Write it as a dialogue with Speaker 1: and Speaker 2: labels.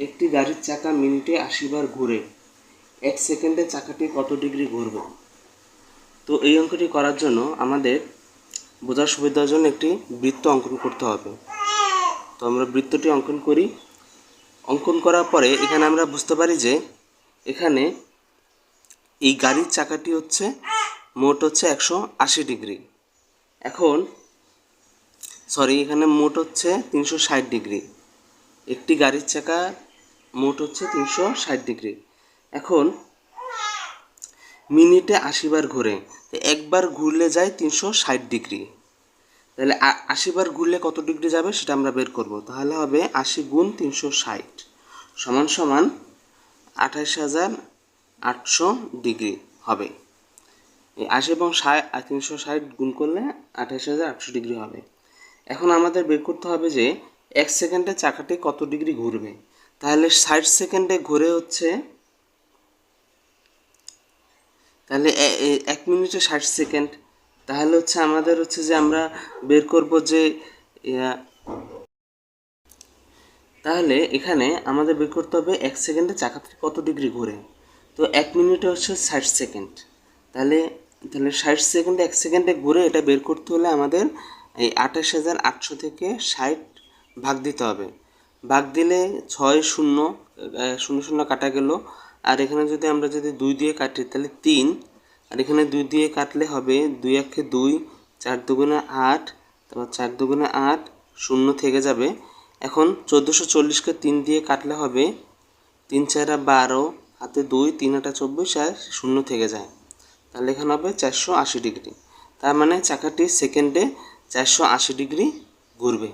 Speaker 1: একটি গাড়ির চাকা মিনিটে আশি বার ঘুরে। এক সেকেন্ডে চাকাটি কত ডিগ্রি ঘুরবে? তো এই অঙ্কটি করার জন্য আমাদের বোঝার সুবিধার জন্য একটি বৃত্ত অঙ্কন করতে হবে। তো আমরা বৃত্তটি অঙ্কন করি। অঙ্কন করার পরে এখানে আমরা বুঝতে পারি যে এখানে এই গাড়ির চাকাটি হচ্ছে মোট হচ্ছে একশো আশি ডিগ্রি। এখন সরি এখানে মোট হচ্ছে তিনশো ষাট ডিগ্রি। একটি গাড়ির চাকা মোট হচ্ছে তিনশো ষাট ডিগ্রি। এখন মিনিটে আশি বার ঘুরে একবার ঘুরলে যায় তিনশো ষাট ডিগ্রি। তাহলে আ- আশি বার ঘুরলে কত ডিগ্রি যাবে সেটা আমরা বের করব। তাহলে হবে আশি গুণ তিনশো ষাট সমান সমান আঠাশ হাজার আটশো ডিগ্রি হবে। এই আশি এবং ষাট তিনশো ষাট গুণ করলে আঠাশ হাজার আটশো ডিগ্রি হবে। এখন আমাদের বের করতে হবে যে এক সেকেন্ডে চাকাটি কত ডিগ্রি ঘুরবে। তাহলে ষাট সেকেন্ডে ঘুরে হচ্ছে, তাহলে এক মিনিটে ষাট সেকেন্ড। তাহলে হচ্ছে আমাদের হচ্ছে যে আমরা বের করব যে তাহলে এখানে আমাদের বের করতে হবে এক সেকেন্ডে চাকাটি কত ডিগ্রি ঘুরে। তো এক মিনিটে হচ্ছে ষাট সেকেন্ড। তাহলে তাহলে ষাট সেকেন্ডে এক সেকেন্ডে ঘুরে এটা বের করতে হলে আমাদের এই আঠাশ হাজার আটশো থেকে ষাট ভাগ দিতে হবে। ভাগ দিলে ছয় শূন্য শূন্য শূন্য কাটা গেল। আর এখানে যদি আমরা যদি দুই দিয়ে কাটি, তাহলে তিন। আর এখানে দুই দিয়ে কাটলে হবে দুই একে দুই, চার দুগুণে আট। তারপর চার দুগুণে আট, শূন্য থেকে যাবে। এখন চোদ্দোশো চল্লিশকে তিন দিয়ে কাটলে হবে তিন চারা বারো, হাতে দুই, তিন আটা চব্বিশ, আর শূন্য থেকে যায়। তাহলে এখানে হবে চারশো আশি ডিগ্রি। তার মানে চাকাটি সেকেন্ডে চারশো আশি ডিগ্রি ঘুরবে।